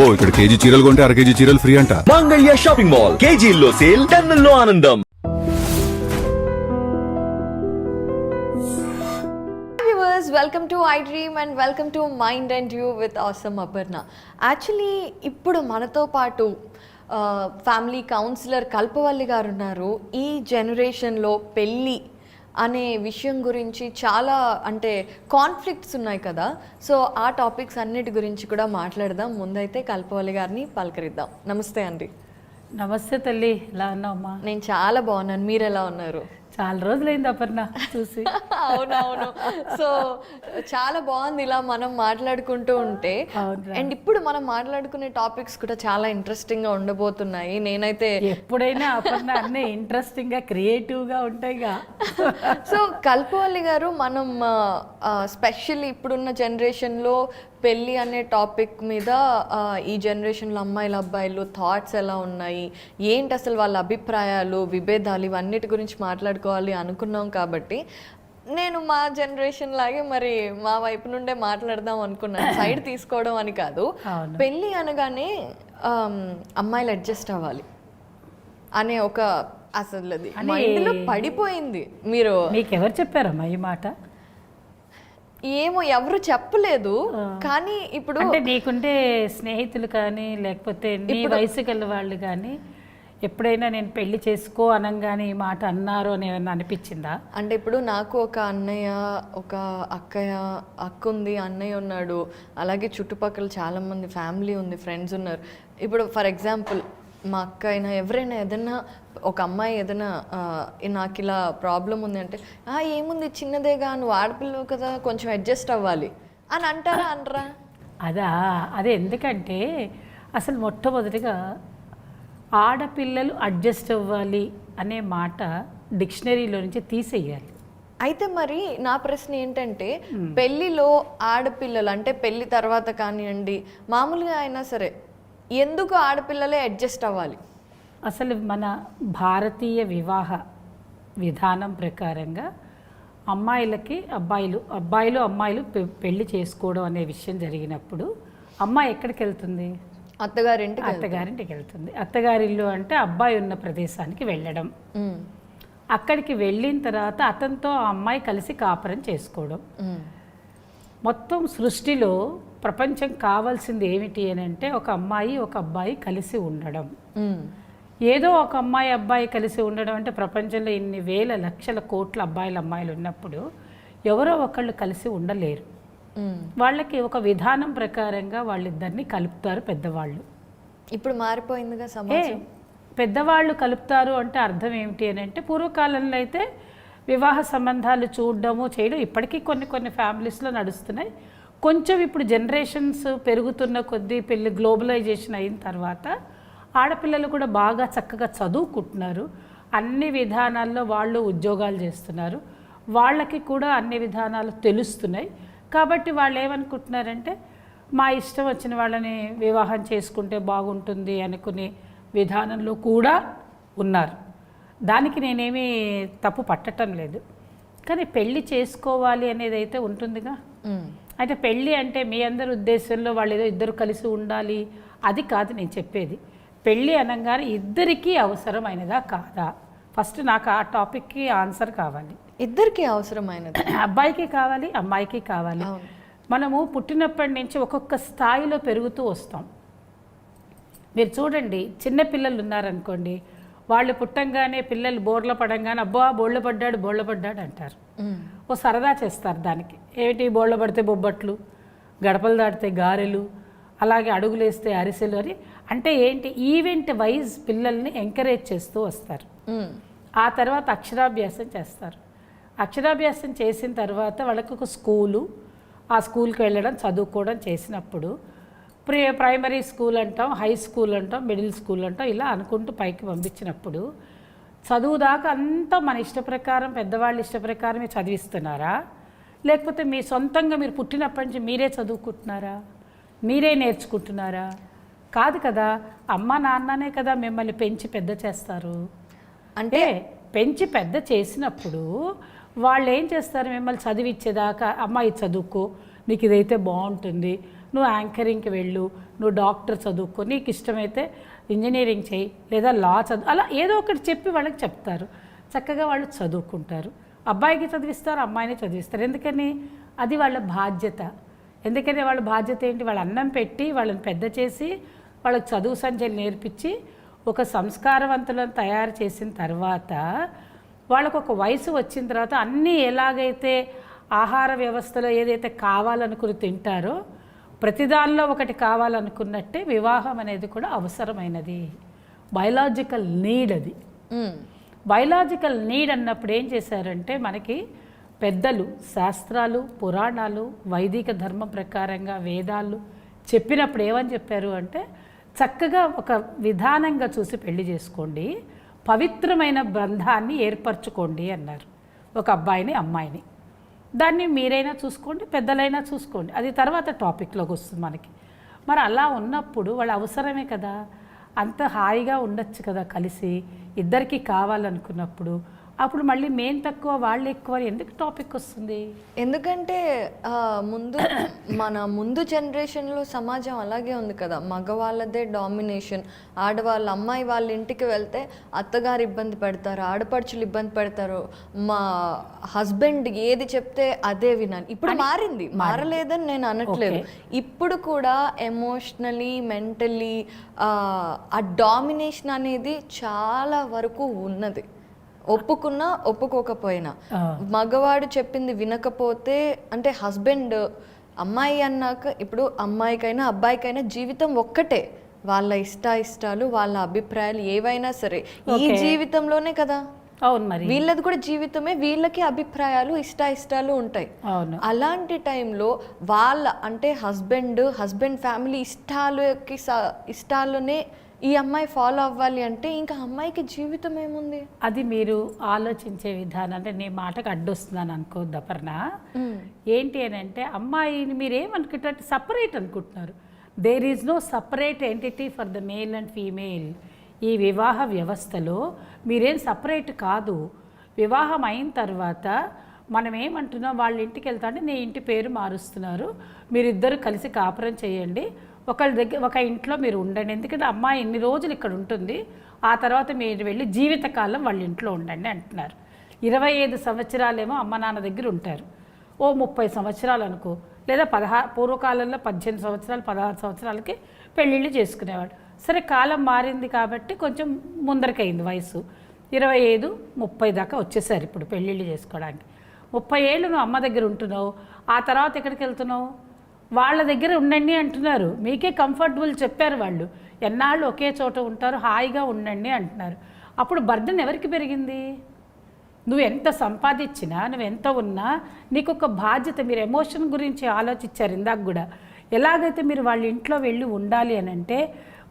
అబ్బో ఇక్కడ కేజీ చీరలు కొంటే అర కేజీ చీరలు ఫ్రీ అంట. మంగళ్య షాపింగ్ మాల్ కేజీల్లో సేల్ టన్నుల్లో ఆనందం. Welcome to I dream and welcome to mind and you with awesome Aparna actually ఇప్పుడు మనతో పాటు ఫ్యామిలీ కౌన్సిలర్ కల్పవల్లి గారు ఉన్నారు. ఈ జనరేషన్లో పెళ్ళి అనే విషయం గురించి చాలా అంటే కాన్ఫ్లిక్ట్స్ ఉన్నాయి కదా. సో ఆ టాపిక్స్ అన్నిటి గురించి కూడా మాట్లాడదాం. ముందైతే కల్పవల్లి గారిని పలకరిద్దాం. నమస్తే అండి. నమస్తే తల్లి. ఎలా ఉన్నావమ్మా నేను చాలా బాగున్నాను. మీరు ఎలా ఉన్నారు? చాలా రోజులైంది అపర్ణ చూసి. అవునవును. సో చాలా బాగుంది ఇలా మనం మాట్లాడుకుంటూ ఉంటే. అండ్ ఇప్పుడు మనం మాట్లాడుకునే టాపిక్స్ కూడా చాలా ఇంట్రెస్టింగ్గా ఉండబోతున్నాయి. నేనైతే ఎప్పుడైనా అపర్ణ అన్నీ ఇంట్రెస్టింగ్గా క్రియేటివ్గా ఉంటాయిగా. సో కల్పవల్లి గారు మనం స్పెషల్ ఇప్పుడున్న జనరేషన్లో పెళ్ళి అనే టాపిక్ మీద ఈ జనరేషన్లో అమ్మాయిల అబ్బాయిలు థాట్స్ ఎలా ఉన్నాయి? ఏంటి అసలు వాళ్ళ అభిప్రాయాలు విభేదాలు? ఇవన్నిటి గురించి మాట్లాడుకోవాలి అనుకున్నాం కాబట్టి నేను మా జనరేషన్ లాగే మరి మా వైపు నుండే మాట్లాడదాం అనుకున్నాను. సైడ్ తీసుకోవడం అని కాదు. పెళ్ళి అనగానే అమ్మాయిలు అడ్జస్ట్ అవ్వాలి అనే ఒక అసలు అది పడిపోయింది. మీరు నీకెవరు చెప్పారమ్మా ఈ మాట? ఏమో ఎవరు చెప్పలేదు కానీ ఇప్పుడు అంటే నీకుంటే స్నేహితులు కానీ లేకపోతే నీ వయసు గల వాళ్ళు కానీ ఎప్పుడైనా నేను పెళ్ళి చేసుకో అనగానే ఈ మాట అన్నారు అని అనిపించిందా? అంటే ఇప్పుడు నాకు ఒక అన్నయ్య ఒక అక్కయ్య అక్క ఉంది అన్నయ్య ఉన్నాడు. అలాగే చుట్టుపక్కల చాలా మంది ఫ్యామిలీ ఉంది ఫ్రెండ్స్ ఉన్నారు. ఇప్పుడు ఫర్ ఎగ్జాంపుల్ మా అక్క అయినా ఎవరైనా ఏదైనా ఒక అమ్మాయి ఏదైనా నాకు ఇలా ప్రాబ్లం ఉంది అంటే "ఆ, ఏముంది చిన్నదేగా నువ్వు ఆడపిల్లవు కదా కొంచెం అడ్జస్ట్ అవ్వాలి. అని అంటారా అనరా? అదా అదే ఎందుకంటే అసలు మొట్టమొదటిగా ఆడపిల్లలు అడ్జస్ట్ అవ్వాలి అనే మాట డిక్షనరీలో నుంచి తీసేయాలి. అయితే మరి నా ప్రశ్న ఏంటంటే పెళ్ళిలో ఆడపిల్లలు అంటే పెళ్ళి తర్వాత కానివ్వండి మామూలుగా అయినా సరే ఎందుకు ఆడపిల్లలే అడ్జస్ట్ అవ్వాలి? అసలు మన భారతీయ వివాహ విధానం ప్రకారంగా అమ్మాయిలకి అబ్బాయిలు అబ్బాయిలు అమ్మాయిలు పె- పెళ్ళి చేసుకోవడం అనే విషయం జరిగినప్పుడు అమ్మాయి ఎక్కడికి వెళ్తుంది? అత్తగారింటికి. అత్తగారింటికి వెళ్తుంది. అత్తగారిల్లు అంటే అబ్బాయి ఉన్న ప్రదేశానికి వెళ్ళడం. అక్కడికి వెళ్ళిన తర్వాత అతనితో ఆ అమ్మాయి కలిసి కాపురం చేసుకోవడం. మొత్తం సృష్టిలో ప్రపంచం కావాల్సింది ఏమిటి అని అంటే ఒక అమ్మాయి ఒక అబ్బాయి కలిసి ఉండడం. ఏదో ఒక అమ్మాయి అబ్బాయి కలిసి ఉండడం అంటే ప్రపంచంలో ఇన్ని వేల లక్షల కోట్ల అబ్బాయిలు అమ్మాయిలు ఉన్నప్పుడు ఎవరో ఒకళ్ళు కలిసి ఉండలేరు. వాళ్ళకి ఒక విధానం ప్రకారంగా వాళ్ళిద్దరిని కలుపుతారు పెద్దవాళ్ళు. ఇప్పుడు మారిపోయిందిగా ఏ సమాజం పెద్దవాళ్ళు కలుపుతారు అంటే అర్థం ఏమిటి అని అంటే పూర్వకాలంలో అయితే వివాహ సంబంధాలు చూడడము చేయడం ఇప్పటికీ కొన్ని కొన్ని ఫ్యామిలీస్లో నడుస్తున్నాయి. కొంచెం ఇప్పుడు జనరేషన్స్ పెరుగుతున్న కొద్దీ పెళ్ళి గ్లోబలైజేషన్ అయిన తర్వాత ఆడపిల్లలు కూడా బాగా చక్కగా చదువుకుంటున్నారు. అన్ని విధానాల్లో వాళ్ళు ఉద్యోగాలు చేస్తున్నారు. వాళ్ళకి కూడా అన్ని విధానాలు తెలుస్తున్నాయి. కాబట్టి వాళ్ళు ఏమనుకుంటున్నారంటే మా ఇష్టం వచ్చిన వాళ్ళని వివాహం చేసుకుంటే బాగుంటుంది అనుకునే విధానంలో కూడా ఉన్నారు. దానికి నేనేమీ తప్పు పట్టటం లేదు. కానీ పెళ్ళి చేసుకోవాలి అనేది అయితే ఉంటుందిగా. అయితే పెళ్ళి అంటే మీ అందరి ఉద్దేశంలో వాళ్ళు ఏదో ఇద్దరు కలిసి ఉండాలి. అది కాదు నేను చెప్పేది. పెళ్ళి అనగానే ఇద్దరికీ అవసరమైనదా కాదా? ఫస్ట్ నాకు ఆ టాపిక్కి ఆన్సర్ కావాలి. ఇద్దరికి అవసరమైనది. అబ్బాయికి కావాలి అమ్మాయికి కావాలి. మనము పుట్టినప్పటి నుంచి ఒక్కొక్క స్థాయిలో పెరుగుతూ వస్తాం. మీరు చూడండి చిన్న పిల్లలు ఉన్నారనుకోండి వాళ్ళు పుట్టంగానే పిల్లలు బోర్ల పడంగానే అబ్బా బోళ్ళ పడ్డాడు బోళ్ళ పడ్డాడు అంటారు. ఓ సరదా చేస్తారు దానికి. ఏమిటి? బోళ్ళ పడితే బొబ్బట్లు గడపలు దాటితే గారెలు అలాగే అడుగులేస్తే అరిసెలు అని. అంటే ఏంటి? ఈవెంట్ వైజ్ పిల్లల్ని ఎంకరేజ్ చేస్తూ వస్తారు. ఆ తర్వాత అక్షరాభ్యాసం చేస్తారు. అక్షరాభ్యాసం చేసిన తర్వాత వాళ్ళకి ఒక స్కూలు. ఆ స్కూల్కి వెళ్ళడం చదువుకోవడం చేసినప్పుడు ప్రి ప్రైమరీ స్కూల్ అంటాం హై స్కూల్ అంటాం మిడిల్ స్కూల్ అంటాం ఇలా అనుకుంటూ పైకి పంపించినప్పుడు చదువు దాకా అంతా మన ఇష్ట ప్రకారం పెద్దవాళ్ళ ఇష్ట ప్రకారమే చదివిస్తున్నారా? లేకపోతే మీ సొంతంగా మీరు పుట్టినప్పటి నుంచి మీరే చదువుకుంటున్నారా? మీరే నేర్చుకుంటున్నారా? కాదు కదా అమ్మ నాన్ననే కదా మిమ్మల్ని పెంచి పెద్ద చేస్తారు. అంటే పెంచి పెద్ద చేసినప్పుడు వాళ్ళు ఏం చేస్తారు? మిమ్మల్ని చదివిచ్చేదాకా అమ్మాయి చదువుకో నీకు ఇదైతే బాగుంటుంది నువ్వు యాంకరింగ్కి వెళ్ళు నువ్వు డాక్టర్ చదువుకో నీకు ఇష్టమైతే ఇంజనీరింగ్ చేయి లేదా లా చదువు అలా ఏదో ఒకటి చెప్పి వాళ్ళకి చెప్తారు. చక్కగా వాళ్ళు చదువుకుంటారు. అబ్బాయికి చదివిస్తారు అమ్మాయిని చదివిస్తారు. ఎందుకని? అది వాళ్ళ బాధ్యత. ఎందుకని వాళ్ళ బాధ్యత ఏంటి? వాళ్ళ అన్నం పెట్టి వాళ్ళని పెద్ద చేసి వాళ్ళకి చదువు సంచలు నేర్పించి ఒక సంస్కారవంతులను తయారు చేసిన తర్వాత వాళ్ళకు ఒక వయసు వచ్చిన తర్వాత అన్నీ ఎలాగైతే ఆహార వ్యవస్థలో ఏదైతే కావాలనుకుని తింటారో ప్రతిదానిలో ఒకటి కావాలనుకున్నట్టే వివాహం అనేది కూడా అవసరమైనది. బయలాజికల్ నీడ్ అది. బయలాజికల్ నీడ్ అన్నప్పుడు ఏం చేశారంటే మనకి పెద్దలు శాస్త్రాలు పురాణాలు వైదిక ధర్మం ప్రకారంగా వేదాలు చెప్పినప్పుడు ఏమని చెప్పారు అంటే చక్కగా ఒక విధానంగా చూసి పెళ్ళి చేసుకోండి పవిత్రమైన బంధాన్ని ఏర్పరచుకోండి అన్నారు. ఒక అబ్బాయిని అమ్మాయిని. దాన్ని మీరైనా చూసుకోండి పెద్దలైనా చూసుకోండి. అది తర్వాత టాపిక్లోకి వస్తుంది మనకి. మరి అలా ఉన్నప్పుడు వాళ్ళ అవసరమే కదా? అంత హాయిగా ఉండొచ్చు కదా కలిసి? ఇద్దరికి కావాలనుకున్నప్పుడు అప్పుడు మళ్ళీ మేం తక్కువ వాళ్ళు ఎక్కువ ఎందుకు టాపిక్ వస్తుంది? ఎందుకంటే ముందు మన ముందు జనరేషన్లో సమాజం అలాగే ఉంది కదా. మగవాళ్ళదే డామినేషన్. ఆడవాళ్ళ అమ్మాయి వాళ్ళ ఇంటికి వెళ్తే అత్తగారు ఇబ్బంది పడతారు ఆడపడుచులు ఇబ్బంది పడతారు. మా హస్బెండ్ ఏది చెప్తే అదే వినాలి ఇప్పుడు మారింది. మారలేదని నేను అనట్లేదు. ఇప్పుడు కూడా ఎమోషనలీ మెంటలీ ఆ డామినేషన్ అనేది చాలా వరకు ఉన్నది. ఒప్పుకున్నా ఒప్పుకోకపోయినా. మగవాడు చెప్పింది వినకపోతే అంటే హస్బెండ్ అమ్మాయి అన్నాక ఇప్పుడు అమ్మాయికైనా అబ్బాయికైనా జీవితం ఒక్కటే. వాళ్ళ ఇష్ట ఇష్టాలు వాళ్ళ అభిప్రాయాలు ఏవైనా సరే. ఈ జీవితంలోనే కదా? అవును మరి. వీళ్ళది కూడా జీవితమే వీళ్ళకి అభిప్రాయాలు ఇష్ట ఇష్టాలు ఉంటాయి. అవును. అలాంటి టైంలో వాళ్ళ అంటే హస్బెండ్ హస్బెండ్ ఫ్యామిలీ ఇష్టాలకి ఇష్టాలనే ఈ అమ్మాయి ఫాలో అవ్వాలి అంటే ఇంకా అమ్మాయికి జీవితం ఏముంది? అది మీరు ఆలోచించే విధానం. అంటే నీ మాటకు అడ్డొస్తున్నాను అనుకోద్దు అపర్ణ? ఏంటి అని అంటే అమ్మాయిని మీరు ఏమనుకుంటారు సపరేట్ అనుకుంటున్నారు. There is no separate entity for the male and female ఈ వివాహ వ్యవస్థలో మీరేం సపరేట్ కాదు. వివాహం అయిన తర్వాత మనం ఏమంటున్నాం వాళ్ళ ఇంటికి వెళ్తా అంటే నీ ఇంటి పేరు మారుస్తున్నారు. మీరిద్దరు కలిసి కాపురం చేయండి. ఒకళ్ళ దగ్గర ఒక ఇంట్లో మీరు ఉండండి. ఎందుకంటే అమ్మాయి ఎన్ని రోజులు ఇక్కడ ఉంటుంది. ఆ తర్వాత మీరు వెళ్ళి జీవితకాలం వాళ్ళ ఇంట్లో ఉండండి అంటున్నారు. ఇరవై ఐదు సంవత్సరాలేమో అమ్మ నాన్న దగ్గర ఉంటారు. ఓ ముప్పై సంవత్సరాలు అనుకో. లేదా పదహారు పూర్వకాలంలో పద్దెనిమిది సంవత్సరాలు పదహారు సంవత్సరాలకి పెళ్ళిళ్ళు చేసుకునేవాడు. సరే కాలం మారింది కాబట్టి కొంచెం ముందరికైంది వయసు. ఇరవై ఐదు ముప్పై దాకా వచ్చేసారు ఇప్పుడు పెళ్ళిళ్ళు చేసుకోవడానికి. ముప్పై ఏళ్ళు నువ్వు అమ్మ దగ్గర ఉంటున్నావు. ఆ తర్వాత ఎక్కడికి వెళ్తున్నావు? వాళ్ళ దగ్గర ఉండండి అంటున్నారు. మీకే కంఫర్టబుల్ చెప్పారు వాళ్ళు. ఎన్నాళ్ళు ఒకే చోట ఉంటారు హాయిగా ఉండండి అంటున్నారు. అప్పుడు బర్డన్ ఎవరికి పెరిగింది? నువ్వు ఎంత సంపాదించినా నువ్వు ఎంత ఉన్నా నీకు ఒక బాధ్యత మీరు ఎమోషన్ గురించి ఆలోచించారు ఇందాక కూడా. ఎలాగైతే మీరు వాళ్ళ ఇంట్లో వెళ్ళి ఉండాలి అని అంటే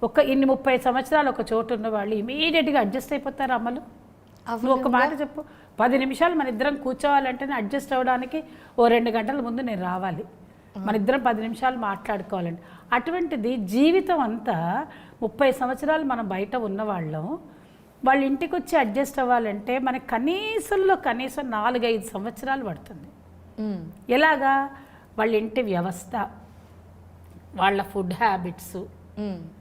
ఒక ఇన్ని ముప్పై సంవత్సరాలు ఒక చోట ఉన్న వాళ్ళు ఇమీడియట్గా అడ్జస్ట్ అయిపోతారు అమ్మలు నువ్వు ఒక మాట చెప్పు. పది నిమిషాలు మన ఇద్దరం కూర్చోవాలంటేనే అడ్జస్ట్ అవ్వడానికి ఓ రెండు గంటల ముందు నేను రావాలి. మన ఇద్దరం పది నిమిషాలు మాట్లాడుకోవాలండి. అటువంటిది జీవితం అంతా ముప్పై సంవత్సరాలు మనం బయట ఉన్నవాళ్ళం. వాళ్ళ ఇంటికి వచ్చి అడ్జస్ట్ అవ్వాలంటే మనకి కనీసంలో కనీసం నాలుగైదు సంవత్సరాలు పడుతుంది. ఎలాగా? వాళ్ళ ఇంటి వ్యవస్థ వాళ్ళ ఫుడ్ హ్యాబిట్స్.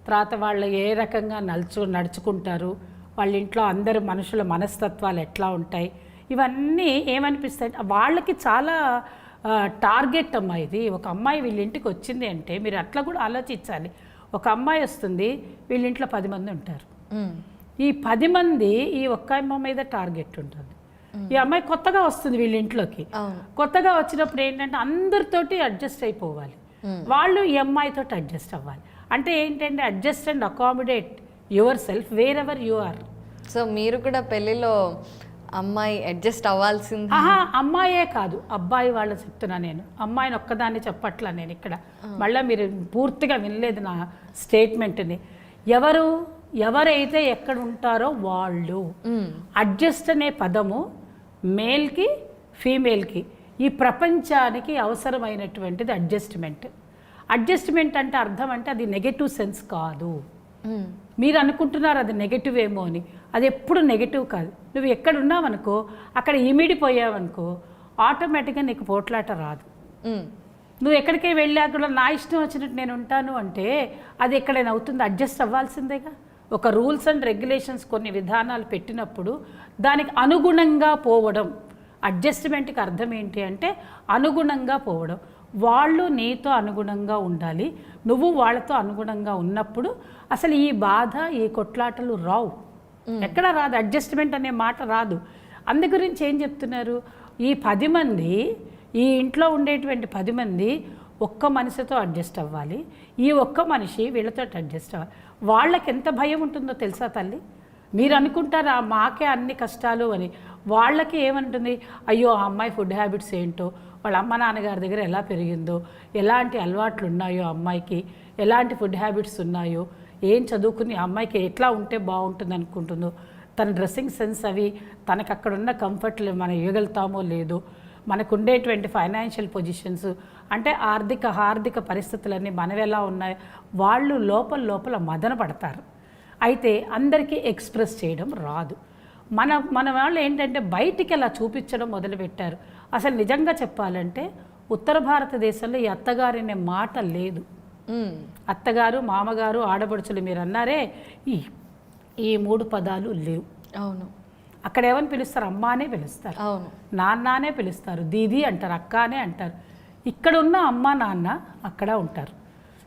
తర్వాత వాళ్ళు ఏ రకంగా నడుచు నడుచుకుంటారు వాళ్ళ ఇంట్లో అందరు మనుషుల మనస్తత్వాలు ఎట్లా ఉంటాయి ఇవన్నీ ఏమనిపిస్తాయి? వాళ్ళకి చాలా టార్గెట్ అమ్మా ఇది. ఒక అమ్మాయి వీళ్ళ ఇంటికి వచ్చింది అంటే మీరు అట్లా కూడా ఆలోచించాలి. ఒక అమ్మాయి వస్తుంది వీళ్ళ ఇంట్లో పది మంది ఉంటారు. ఈ పది మంది ఈ ఒక్క అమ్మాయి మీద టార్గెట్ ఉంటుంది. ఈ అమ్మాయి కొత్తగా వస్తుంది వీళ్ళ ఇంట్లోకి. కొత్తగా వచ్చినప్పుడు ఏంటంటే అందరితోటి అడ్జస్ట్ అయిపోవాలి. వాళ్ళు ఈ అమ్మాయితో అడ్జస్ట్ అవ్వాలి. అంటే ఏంటంటే adjust and accommodate yourself wherever you are. So మీరు కూడా పెళ్ళిలో అమ్మాయి అడ్జస్ట్ అవ్వాల్సింది. ఆహా అమ్మాయే కాదు. అబ్బాయి వాళ్ళు చెప్తున్నా నేను. అమ్మాయిని ఒక్కదాన్ని చెప్పట్లా నేను ఇక్కడ. మళ్ళీ మీరు పూర్తిగా వినలేదు నా స్టేట్మెంట్ని. ఎవరు ఎవరైతే ఎక్కడ ఉంటారో వాళ్ళు. అడ్జస్ట్ అనే పదము మేల్కి ఫీమేల్కి ఈ ప్రపంచానికి అవసరమైనటువంటిది అడ్జస్ట్మెంట్. అడ్జస్ట్మెంట్ అంటే అర్థం అంటే అది నెగటివ్ సెన్స్ కాదు. మీరు అనుకుంటున్నారు అది నెగటివ్ ఏమో అని. అది ఎప్పుడు నెగటివ్ కాదు. నువ్వు ఎక్కడ ఉన్నావనుకో అక్కడ ఇమిడిపోయావనుకో ఆటోమేటిక్గా నీకు పోట్లాట రాదు. నువ్వు ఎక్కడికి వెళ్ళాక కూడా నా ఇష్టం వచ్చినట్టు నేను ఉంటాను అంటే అది ఎక్కడైనా అవుతుంది? అడ్జస్ట్ అవ్వాల్సిందేగా? ఒక రూల్స్ అండ్ రెగ్యులేషన్స్ కొన్ని విధానాలు పెట్టినప్పుడు దానికి అనుగుణంగా పోవడం. అడ్జస్ట్మెంట్కి అర్థం ఏంటి అంటే అనుగుణంగా పోవడం. వాళ్ళు నీతో అనుగుణంగా ఉండాలి. నువ్వు వాళ్ళతో అనుగుణంగా ఉన్నప్పుడు అసలు ఈ బాధ ఈ కొట్లాటలు రావు. ఎక్కడ రాదు అడ్జస్ట్మెంట్ అనే మాట రాదు. అందు గురించి ఏం చెప్తున్నారు? ఈ పది మంది ఈ ఇంట్లో ఉండేటువంటి పది మంది ఒక్క మనిషితో అడ్జస్ట్ అవ్వాలి. ఈ ఒక్క మనిషి వీళ్ళతో అడ్జస్ట్ అవ్వాలి. వాళ్ళకి ఎంత భయం ఉంటుందో తెలుసా తల్లి? మీరు అనుకుంటారా మాకే అన్ని కష్టాలు అని? వాళ్ళకి ఏమంటుంది? అయ్యో ఆ అమ్మాయి ఫుడ్ హ్యాబిట్స్ ఏంటో? వాళ్ళ అమ్మ నాన్నగారి దగ్గర ఎలా పెరిగిందో? ఎలాంటి అలవాట్లు ఉన్నాయో అమ్మాయికి? ఎలాంటి ఫుడ్ హ్యాబిట్స్ ఉన్నాయో? ఏం చదువుకుని ఆ అమ్మాయికి ఎట్లా ఉంటే బాగుంటుంది అనుకుంటుందో తన డ్రెస్సింగ్ సెన్స్ అవి తనకు అక్కడ ఉన్న కంఫర్ట్లు మనం ఇవ్వగలుగుతామో లేదో మనకు ఉండేటువంటి ఫైనాన్షియల్ పొజిషన్స్ అంటే ఆర్థిక ఆర్థిక పరిస్థితులన్నీ మనవి ఎలా ఉన్నాయో వాళ్ళు లోపల లోపల మదన పడతారు. అయితే అందరికీ ఎక్స్ప్రెస్ చేయడం రాదు. మన మన వాళ్ళు ఏంటంటే బయటికి అలా చూపించడం మొదలుపెట్టారు. అసలు నిజంగా చెప్పాలంటే ఉత్తర భారతదేశంలో ఈ అత్తగారనే మాట లేదు. అత్తగారు మామగారు ఆడపడుచులు మీరు అన్నారే ఈ ఈ మూడు పదాలు లేవు. అవును. అక్కడ ఏమని పిలుస్తారు? అమ్మ అనే పిలుస్తారు. అవును. నాన్ననే పిలుస్తారు. దీది అంటారు అక్క అనే అంటారు. ఇక్కడ ఉన్న అమ్మ నాన్న అక్కడ ఉంటారు.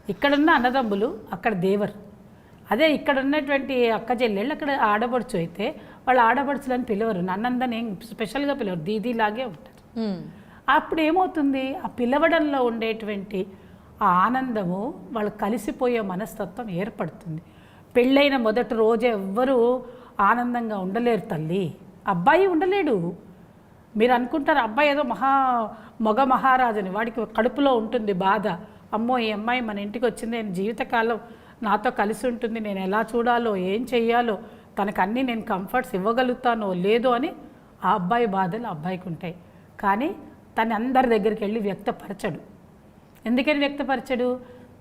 ఇక్కడున్న అన్నదమ్ములు అక్కడ దేవరు. అదే ఇక్కడ ఉన్నటువంటి అక్క చెల్లెళ్ళు అక్కడ ఆడపడుచు అయితే వాళ్ళు ఆడపడుచులని పిలవరు. నన్నందని ఏం స్పెషల్గా పిలవరు. దీదీలాగే ఉంటారు. అప్పుడు ఏమవుతుంది? ఆ పిలవడంలో ఉండేటువంటి ఆ ఆనందము వాళ్ళు కలిసిపోయే మనస్తత్వం ఏర్పడుతుంది. పెళ్ళైన మొదటి రోజు ఎవ్వరూ ఆనందంగా ఉండలేరు తల్లి. అబ్బాయి ఉండలేడు. మీరు అనుకుంటారు అబ్బాయి ఏదో మహా మగ మహారాజుని వాడికి కడుపులో ఉంటుంది బాధ. అమ్మో ఈ అమ్మాయి మన ఇంటికి వచ్చింది నేను జీవితకాలం నాతో కలిసి ఉంటుంది నేను ఎలా చూడాలో ఏం చెయ్యాలో తనకు అన్నీ నేను కంఫర్ట్స్ ఇవ్వగలుగుతానో లేదో అని ఆ అబ్బాయి బాధలు అబ్బాయికి ఉంటాయి. కానీ తను అందరి దగ్గరికి వెళ్ళి వ్యక్తపరచడు. ఎందుకని వ్యక్తపరచడు?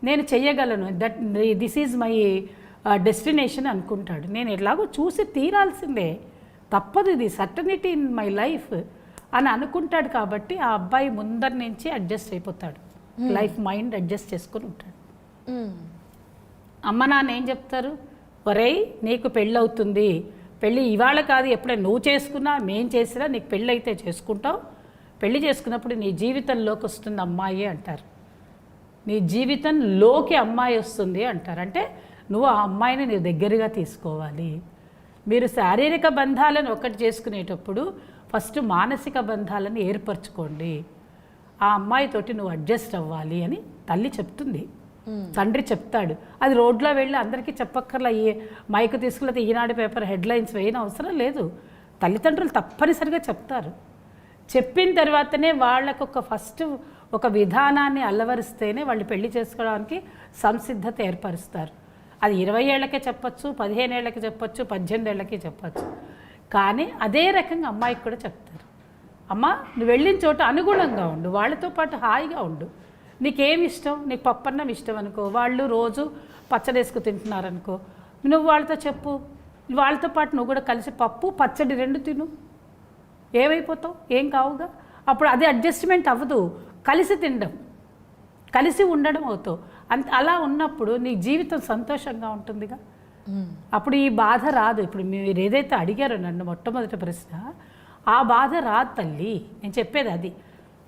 నేను చెయ్యగలను. That this is my destination అనుకుంటాడు. నేను ఎలాగో చూసి తీరాల్సిందే. తప్పదు ఇది సర్టనిటీ ఇన్ మై లైఫ్ అని అనుకుంటాడు కాబట్టి ఆ అబ్బాయి ముందర నుంచి అడ్జస్ట్ అయిపోతాడు. లైఫ్ మైండ్ అడ్జస్ట్ చేసుకొని ఉంటాడు. మ్మ్. అమ్మ నాన్న ఏం చెప్తారు? ఒరేయ్ నీకు పెళ్ళి అవుతుంది పెళ్ళి ఇవాళ కాదు ఎప్పుడైనా నువ్వు చేసుకున్నా మేం చేసినా నీకు పెళ్ళి అయితే చేసుకుంటావు. పెళ్ళి చేసుకున్నప్పుడు నీ జీవితంలోకి వస్తుంది అమ్మాయి అంటారు. నీ జీవితంలోకి అమ్మాయి వస్తుంది అంటారు. అంటే నువ్వు ఆ అమ్మాయిని నీ దగ్గరగా తీసుకోవాలి. మీరు శారీరక బంధాలను ఒకటి చేసుకునేటప్పుడు ఫస్ట్ మానసిక బంధాలను ఏర్పరచుకోండి. ఆ అమ్మాయితోటి నువ్వు అడ్జస్ట్ అవ్వాలి అని తల్లి చెప్తుంది. తండ్రి చెప్తాడు. అది రోడ్లో వెళ్ళి అందరికీ చెప్పక్కర్లా ఈ మైక్ తీసుకుని ఈనాడు పేపర్ హెడ్లైన్స్ వేయని అవసరం లేదు. తల్లిదండ్రులు తప్పనిసరిగా చెప్తారు. చెప్పిన తర్వాతనే వాళ్ళకు ఒక ఫస్ట్ ఒక విధానాన్ని అల్లవరిస్తేనే వాళ్ళు పెళ్ళి చేసుకోవడానికి సంసిద్ధత ఏర్పరుస్తారు. అది ఇరవై ఏళ్ళకే చెప్పచ్చు పదిహేను ఏళ్ళకి చెప్పచ్చు పద్దెనిమిది ఏళ్ళకి చెప్పచ్చు. కానీ అదే రకంగా అమ్మాయికి కూడా చెప్తారు. అమ్మ నువ్వు వెళ్ళిన చోట అనుగుణంగా ఉండు వాళ్ళతో పాటు హాయిగా ఉండు. నీకేమి ఇష్టం? నీకు పప్పన్నం ఇష్టం అనుకో వాళ్ళు రోజు పచ్చడేసుకు తింటున్నారనుకో. నువ్వు వాళ్ళతో చెప్పు. వాళ్ళతో పాటు నువ్వు కూడా కలిసి పప్పు పచ్చడి రెండు తిను. ఏమైపోతావు? ఏం కావుగా? అప్పుడు అది అడ్జస్ట్మెంట్ అవ్వదు. కలిసి తినడం కలిసి ఉండడం అవుతావు. అంత అలా ఉన్నప్పుడు నీ జీవితం సంతోషంగా ఉంటుందిగా? అప్పుడు ఈ బాధ రాదు. ఇప్పుడు మీరు ఏదైతే అడిగారో నన్ను మొట్టమొదటి ప్రశ్న ఆ బాధ రాదు తల్లి. నేను చెప్పేది అది.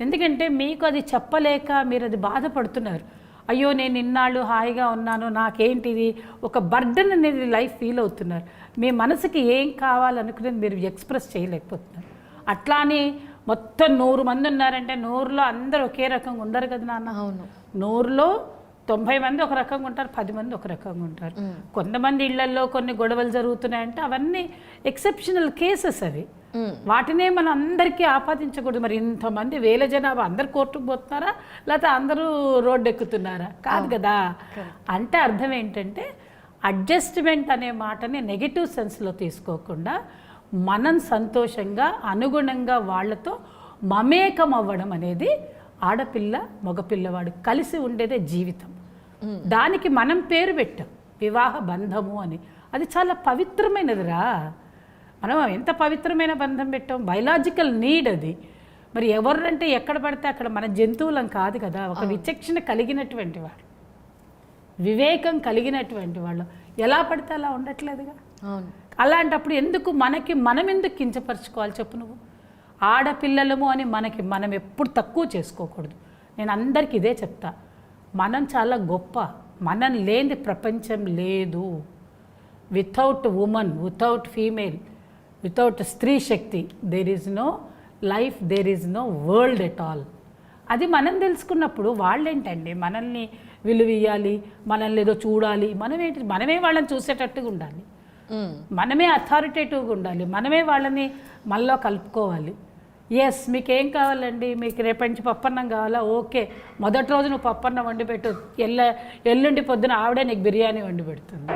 ఎందుకంటే మీకు అది చెప్పలేక మీరు అది బాధపడుతున్నారు. అయ్యో నేను ఇన్నాళ్ళు హాయిగా ఉన్నాను. నాకేంటిది ఒక బర్డన్ అనేది లైఫ్ ఫీల్ అవుతున్నారు. మీ మనసుకి ఏం కావాలనుకునేది మీరు ఎక్స్ప్రెస్ చేయలేకపోతున్నారు. అట్లా అని మొత్తం నూరు మంది ఉన్నారంటే నూరులో అందరూ ఒకే రకంగా ఉండరు కదా నాన్న? అవును. నూరులో తొంభై మంది ఒక రకంగా ఉంటారు పది మంది ఒక రకంగా ఉంటారు. కొంతమంది ఇళ్ళలో కొన్ని గొడవలు జరుగుతున్నాయంటే అవన్నీ ఎక్సెప్షనల్ కేసెస్ అవి. వాటినే మనం అందరికీ ఆపాదించకూడదు. మరి ఇంతమంది వేల జనాభా అందరు కోర్టుకు పోతున్నారా? లేకపోతే అందరూ రోడ్డు ఎక్కుతున్నారా? కాదు కదా? అంటే అర్థం ఏంటంటే అడ్జస్ట్మెంట్ అనే మాటని నెగిటివ్ సెన్స్లో తీసుకోకుండా మనం సంతోషంగా అనుగుణంగా వాళ్ళతో మమేకం అవ్వడం అనేది ఆడపిల్ల మగపిల్లవాడు కలిసి ఉండేదే జీవితం. దానికి మనం పేరు పెట్టాం. వివాహ బంధము అని. అది చాలా పవిత్రమైనదిరా. మనం ఎంత పవిత్రమైన బంధం పెట్టాం? బయలాజికల్ నీడ్ అది. మరి ఎవరంటే ఎక్కడ పడితే అక్కడ మన జంతువులం కాదు కదా. ఒక విచక్షణ కలిగినటువంటి వాళ్ళు. వివేకం కలిగినటువంటి వాళ్ళు. ఎలా పడితే అలా ఉండట్లేదుగా. అవును. అలాంటప్పుడు ఎందుకు మనకి మనం ఎందుకు కించపరచుకోవాలి చెప్పు నువ్వు? ఆడపిల్లలము అని మనకి మనం ఎప్పుడు తక్కువ చేసుకోకూడదు. నేను అందరికీ ఇదే చెప్తా. మనం చాలా గొప్ప మనం లేని ప్రపంచం లేదు. Without women without female without స్త్రీ శక్తి there is no life there is no world at all అది మనం తెలుసుకున్నప్పుడు వాళ్ళేంటండి? మనల్ని విలువ మనల్ని ఏదో చూడాలి మనమేంటి మనమే వాళ్ళని చూసేటట్టుగా ఉండాలి. మనమే అథారిటేటివ్గా ఉండాలి. మనమే వాళ్ళని మనలో కలుపుకోవాలి. ఎస్ మీకేం కావాలండి? మీకు రేపటి నుంచి పప్పన్నం కావాలా? ఓకే. మొదటి రోజు నువ్వు పప్పన్నం వండి పెట్టు. ఎల్ల ఎల్లుండి పొద్దున ఆవిడే నీకు బిర్యానీ వండి పెడుతుంది.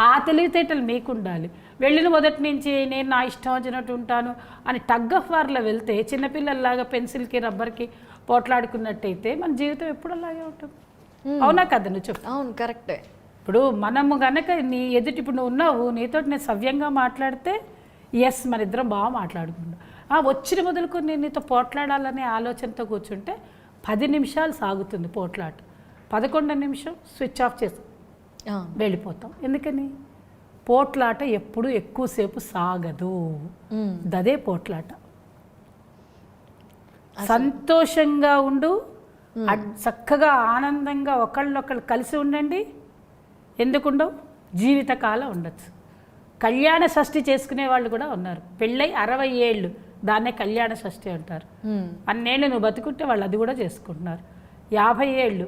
ఆ తెలివితేటలు మీకు ఉండాలి వెళ్ళిన మొదటి నుంచి నేను నా ఇష్టం వచ్చినట్టు ఉంటాను అని టగ్ ఆఫ్ వార్లో వెళ్తే చిన్నపిల్లల్లాగా పెన్సిల్కి రబ్బర్కి పోట్లాడుకున్నట్టయితే మన జీవితం ఎప్పుడు అలాగే ఉంటుంది. అవునా కదా నువ్వు చెప్పు? అవును కరెక్టే ఇప్పుడు మనము గనక నీ ఎదుటి ఇప్పుడు నువ్వు ఉన్నావు నీతో నేను సవ్యంగా మాట్లాడితే ఎస్ మన ఇద్దరం బాగా మాట్లాడుకుంటాం. ఆ వచ్చిన మొదలుకొని నేను నీతో పోట్లాడాలనే ఆలోచనతో కూర్చుంటే పది నిమిషాలు సాగుతుంది పోట్లాట. పదకొండో నిమిషం స్విచ్ ఆఫ్ చేసి వెళ్ళిపోతాం. ఎందుకని? పోట్లాట ఎప్పుడు ఎక్కువసేపు సాగదు. దదే పోట్లాట. సంతోషంగా ఉండు చక్కగా ఆనందంగా ఒకళ్ళొకళ్ళు కలిసి ఉండండి ఎందుకుండవు? జీవితకాలం ఉండొచ్చు. కళ్యాణ షష్ఠి చేసుకునే వాళ్ళు కూడా ఉన్నారు. పెళ్ళై అరవై ఏళ్ళు దాన్నే కళ్యాణ షష్ఠి అంటారు. మ్మ్. అన్నేళ్ళు నువ్వు బతుకుంటే వాళ్ళు అది కూడా చేసుకుంటున్నారు. యాభై ఏళ్ళు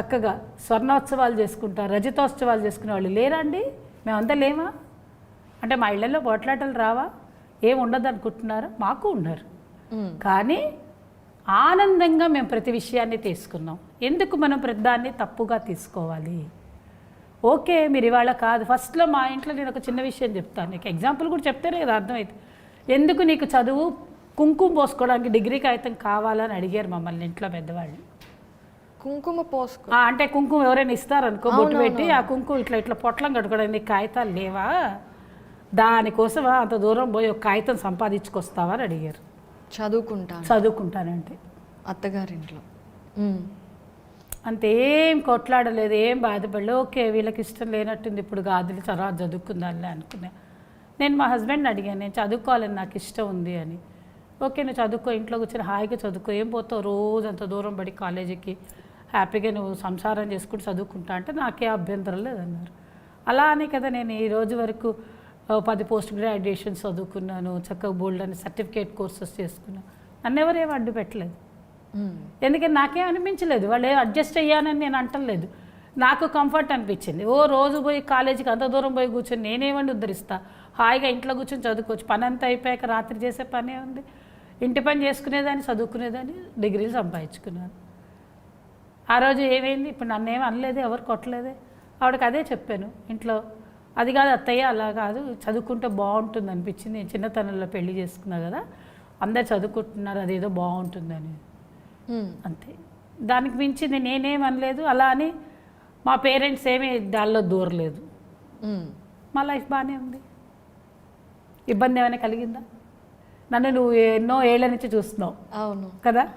చక్కగా స్వర్ణోత్సవాలు చేసుకుంటారు రజతోత్సవాలు చేసుకునే వాళ్ళు లేరా అండి మేమంతా లేమా? అంటే మా ఇళ్ళలో పోట్లాటలు రావా? ఏం ఉండదు అనుకుంటున్నారా మాకు ఉన్నారు. కానీ ఆనందంగా మేము ప్రతి విషయాన్ని తీసుకున్నాం. ఎందుకు మనం ప్రతిదాన్ని తప్పుగా తీసుకోవాలి? ఓకే మీరు ఇవాళ కాదు. ఫస్ట్లో మా ఇంట్లో నేను ఒక చిన్న విషయం చెప్తాను. నీకు ఎగ్జాంపుల్ కూడా చెప్తేనే కదా అర్థమైంది. ఎందుకు నీకు చదువు కుంకుమ పోసుకోవడానికి డిగ్రీ కాగితం కావాలని అడిగారు మమ్మల్ని ఇంట్లో పెద్దవాళ్ళు? కుంకుమ పోసుకో. అంటే కుంకుమ ఎవరైనా ఇస్తారనుకో బొట్టు పెట్టి ఆ కుంకుమ ఇట్లా ఇట్లా పొట్లం కట్టుకోవడానికి నీకు కాగితాలు లేవా? దానికోసమా అంత దూరం పోయి ఒక కాగితం సంపాదించుకొస్తావా అని అడిగారు. చదువుకుంటాను. చదువుకుంటానంటే. అత్తగారింట్లో. అంతేం కొట్లాడలేదు ఏం బాధపడలేదు. ఓకే వీళ్ళకి ఇష్టం లేనట్టుంది ఇప్పుడు గాదులు తర్వాత చదువుకుందాంలే అనుకున్నా. నేను మా హస్బెండ్ని అడిగాను నేను చదువుకోవాలని నాకు ఇష్టం ఉంది అని. ఓకే నువ్వు చదువుకో ఇంట్లో కూర్చొని హాయిగా చదువుకో ఏం పోతావు? రోజు అంత దూరం పడి కాలేజీకి హ్యాపీగా నువ్వు సంసారం చేసుకుని చదువుకుంటా అంటే నాకే అభ్యంతరం లేదన్నారు. అలా అని కదా నేను ఈ రోజు వరకు పది పోస్ట్ గ్రాడ్యుయేషన్ చదువుకున్నాను చక్కగా బోల్డ్ అని సర్టిఫికేట్ కోర్సెస్ చేసుకున్నాను నన్ను ఎవరేం అడ్డు పెట్టలేదు ఎందుకని ఎందుకంటే నాకేం అనిపించలేదు. వాళ్ళు ఏం అడ్జస్ట్ అయ్యానని నేను అంటలేదు. నాకు కంఫర్ట్ అనిపించింది. ఓ రోజు పోయి కాలేజీకి అంత దూరం పోయి కూర్చొని నేనేమండి ఉద్ధరిస్తా? హాయిగా ఇంట్లో కూర్చొని చదువుకోవచ్చు. పని అంతా అయిపోయాక రాత్రి చేసే పనే ఉంది. ఇంటి పని చేసుకునేదాన్ని చదువుకునేదాన్ని డిగ్రీలు సంపాదించుకున్నాను. ఆ రోజు ఏమైంది? ఇప్పుడు నన్ను ఏం అనలేదు ఎవరు కొట్టలేదే. ఆవిడకి అదే చెప్పాను. ఇంట్లో అది కాదు అత్తయ్య అలా కాదు. చదువుకుంటే బాగుంటుంది అనిపించింది. నేను చిన్నతనంలో పెళ్ళి చేసుకున్నా కదా. అందరు చదువుకుంటున్నారు అదేదో బాగుంటుందని. అంతే. దానికి మించింది నేనేం అనలేదు. అలా అని మా పేరెంట్స్ ఏమీ దానిలో దూరలేదు. మ్మ్. మా లైఫ్ బాగానే ఉంది. ఇబ్బంది ఏమైనా కలిగిందా? నన్ను నువ్వు ఎన్నో ఏళ్ళ నుంచి చూస్తున్నావు. అవును. కదా?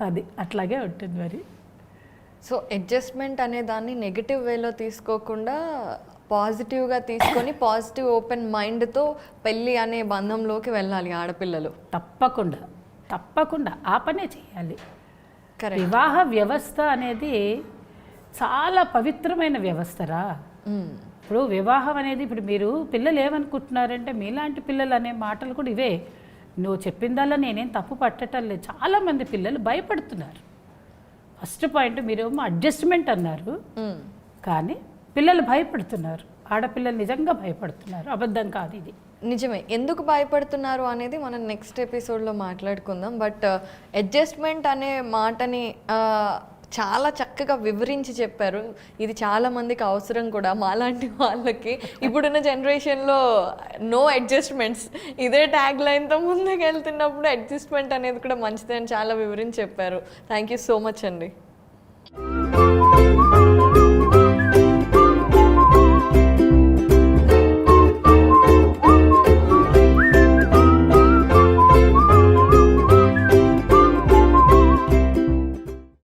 అది అట్లాగే ఉంటుంది మరి. సో అడ్జస్ట్మెంట్ అనే దాన్ని నెగిటివ్ వేలో తీసుకోకుండా పాజిటివ్గా తీసుకొని పాజిటివ్ ఓపెన్ మైండ్తో పెళ్ళి అనే బంధంలోకి వెళ్ళాలి ఆడపిల్లలు. తప్పకుండా. తప్పకుండా. ఆ పనే చేయాలి. వివాహ వ్యవస్థ అనేది చాలా పవిత్రమైన వ్యవస్థరా. ఇప్పుడు వివాహం అనేది ఇప్పుడు మీరు పిల్లలు ఏమనుకుంటున్నారంటే మీలాంటి పిల్లలు అనే మాటలు కూడా ఇవే. నువ్వు చెప్పిందల్లా నేనేం తప్పు పట్టటం లేదు. చాలామంది పిల్లలు భయపడుతున్నారు. ఫస్ట్ పాయింట్ మీరేమో అడ్జస్ట్మెంట్ అన్నారు. కానీ పిల్లలు భయపడుతున్నారు. ఆడపిల్లలు నిజంగా భయపడుతున్నారు. అబద్ధం కాదు ఇది. నిజమే. ఎందుకు భయపడుతున్నారు అనేది మనం నెక్స్ట్ ఎపిసోడ్లో మాట్లాడుకుందాం. బట్ uh, అడ్జస్ట్మెంట్ అనే మాటని uh, చాలా చక్కగా వివరించి చెప్పారు. ఇది చాలా మందికి అవసరం కూడా. మాలాంటి వాళ్ళకి ఇప్పుడున్న జనరేషన్లో నో అడ్జస్ట్మెంట్స్ ఇదే ట్యాగ్ లైన్తో ముందుకు వెళ్తున్నప్పుడు అడ్జస్ట్మెంట్ అనేది కూడా మంచిదని చాలా వివరించి చెప్పారు. థ్యాంక్ యూ సో మచ్ అండి.